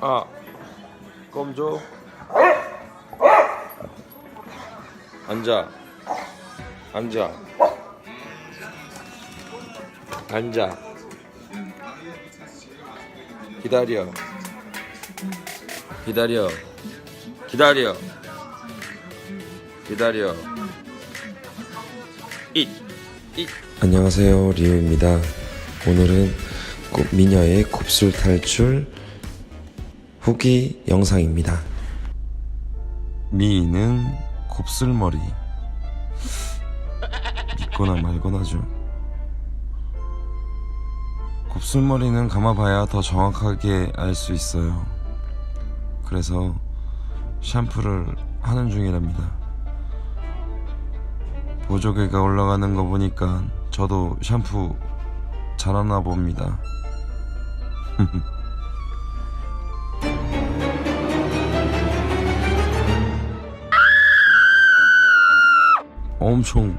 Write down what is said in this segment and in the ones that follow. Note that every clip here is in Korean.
아, 껌 줘. 앉아. 앉아. 앉아. 기다려. 기다려. 기다려. 기다려. 잇. 잇. 안녕하세요 리우입니다 오늘은 곱- 미녀의 곱슬 탈출 후기 영상입니다. 미인은 곱슬머리. 믿거나 말거나죠 곱슬머리는 감아봐야 더 정확하게 알 수 있어요. 그래서 샴푸를 하는 중이랍니다. 보조개가 올라가는 거 보니까 저도 샴푸 잘하나 봅니다. 엄청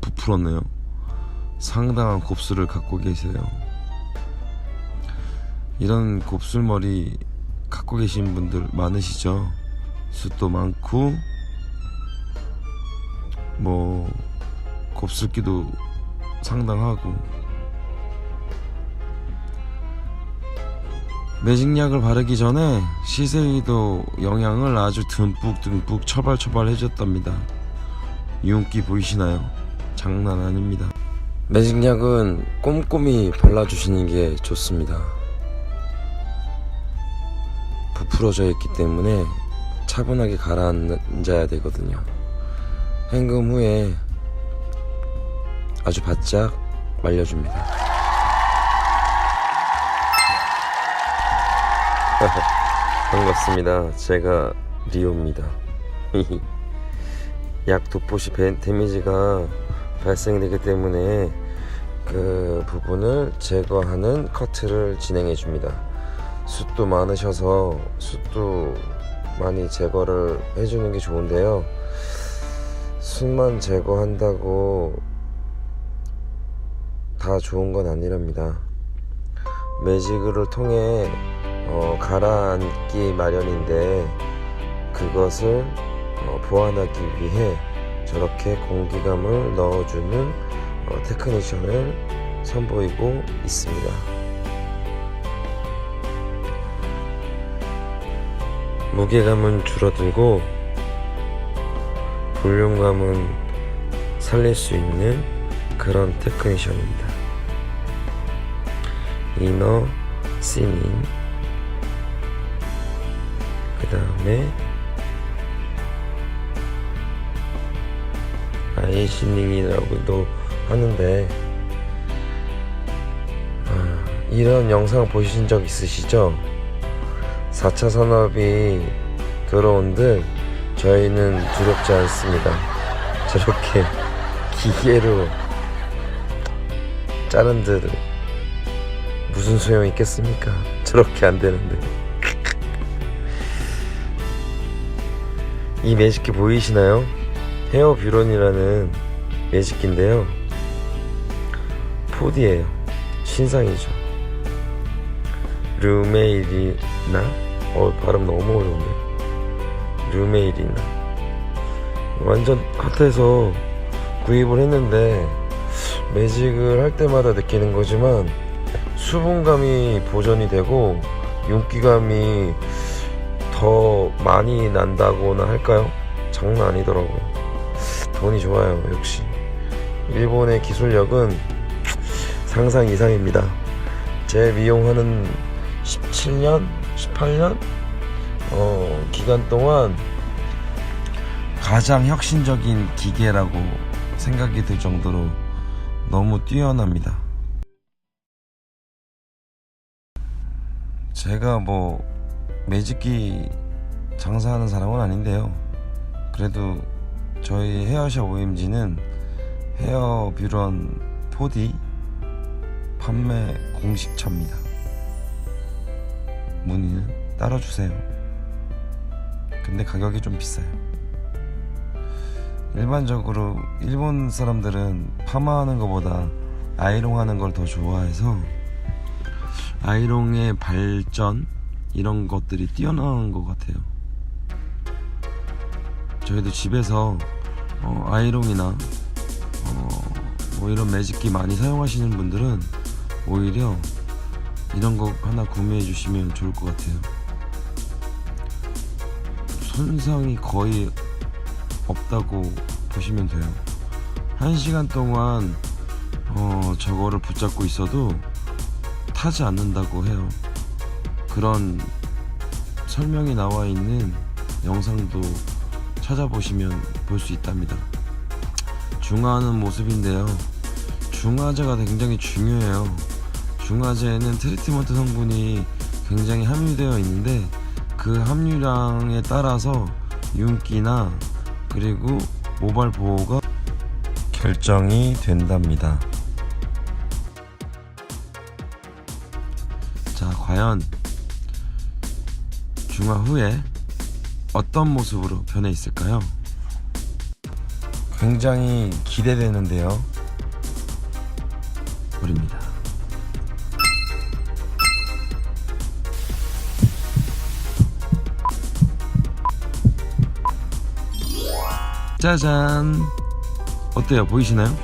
부풀었네요. 상당한 곱슬을 갖고 계세요. 이런 곱슬머리 갖고 계신 분들 많으시죠? 숱도 많고 뭐 곱슬기도 상당하고 매직약을 바르기 전에 시세이도 영양을 아주 듬뿍듬뿍 처발처발 해줬답니다. 윤기 보이시나요? 장난 아닙니다. 매직약은 꼼꼼히 발라주시는 게 좋습니다. 부풀어져 있기 때문에 차분하게 가라앉아야 되거든요. 헹금 후에 아주 바짝 말려줍니다. 반갑습니다. 제가 리오입니다. 약 도포시 배- 데미지가 발생되기 때문에 그 부분을 제거하는 커트를 진행해 줍니다. 숱도 많으셔서 숱도 많이 제거를 해주는 게 좋은데요. 숱만 제거한다고 다 좋은 건 아니랍니다. 매직을 통해 어, 가라앉기 마련인데 그것을 어, 보완하기 위해 저렇게 공기감을 넣어주는 어, 테크니션을 선보이고 있습니다. 무게감은 줄어들고 볼륨감은 살릴 수 있는 그런 테크니션입니다. 이너 시닝 다음에 아이시닝이라고도 하는데 아, 이런 영상 보신 적 있으시죠? 4차 산업이 들어온들 저희는 두렵지 않습니다. 저렇게 기계로 자른들 무슨 소용이 있겠습니까? 저렇게 안 되는데. 이 매직기 보이시나요? 헤어 뷰런이라는 매직기인데요. 4D예요. 신상이죠. 르메일이나 어 발음 너무 어려운데. 르메일이나 완전 핫해서 구입을 했는데 매직을 할 때마다 느끼는 거지만 수분감이 보존이 되고 윤기감이 더 많이 난다고나 할까요? 장난 아니더라고요. 돈이 좋아요, 역시. 일본의 기술력은 상상 이상입니다. 제 미용하는 17년, 18년 어, 기간 동안 가장 혁신적인 기계라고 생각이 들 정도로 너무 뛰어납니다. 제가 뭐 매직기 장사하는 사람은 아닌데요. 그래도 저희 헤어샵 OMG는 헤어 뷰런 4D 판매 공식처입니다. 문의는 따로 주세요. 근데 가격이 좀 비싸요. 일반적으로 일본 사람들은 파마하는 것보다 아이롱 하는 걸 더 좋아해서 아이롱의 발전 이런 것들이 뛰어난 것 같아요. 저희도 집에서 어, 아이롱이나 어, 뭐 이런 매직기 많이 사용하시는 분들은 오히려 이런 거 하나 구매해 주시면 좋을 것 같아요. 손상이 거의 없다고 보시면 돼요. 한 시간 동안 어, 저거를 붙잡고 있어도 타지 않는다고 해요. 그런 설명이 나와 있는 영상도 찾아보시면 볼 수 있답니다. 중화하는 모습인데요. 중화제가 굉장히 중요해요. 중화제에는 트리트먼트 성분이 굉장히 함유되어 있는데 그 함유량에 따라서 윤기나 그리고 모발 보호가 결정이 된답니다. 자, 과연 중화 후에 어떤 모습으로 변해 있을까요? 굉장히 기대되는데요. 우리입니다. 짜잔! 어때요? 보이시나요?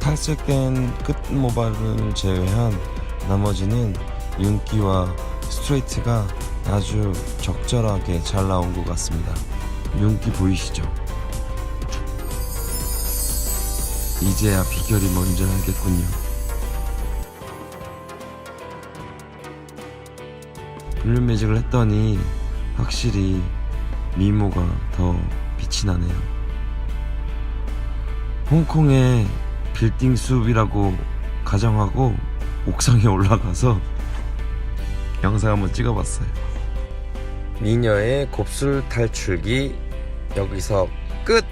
탈색된 끝 모발을 제외한 나머지는 윤기와 스트레이트가 아주 적절하게 잘 나온 것 같습니다. 윤기 보이시죠? 이제야 비결이 뭔지 알겠군요. 블룸 매직을 했더니 확실히 미모가 더 빛이 나네요. 홍콩의 빌딩 숲이라고 가정하고 옥상에 올라가서 영상 한번 찍어봤어요. 미녀의 곱슬 탈출기 여기서 끝!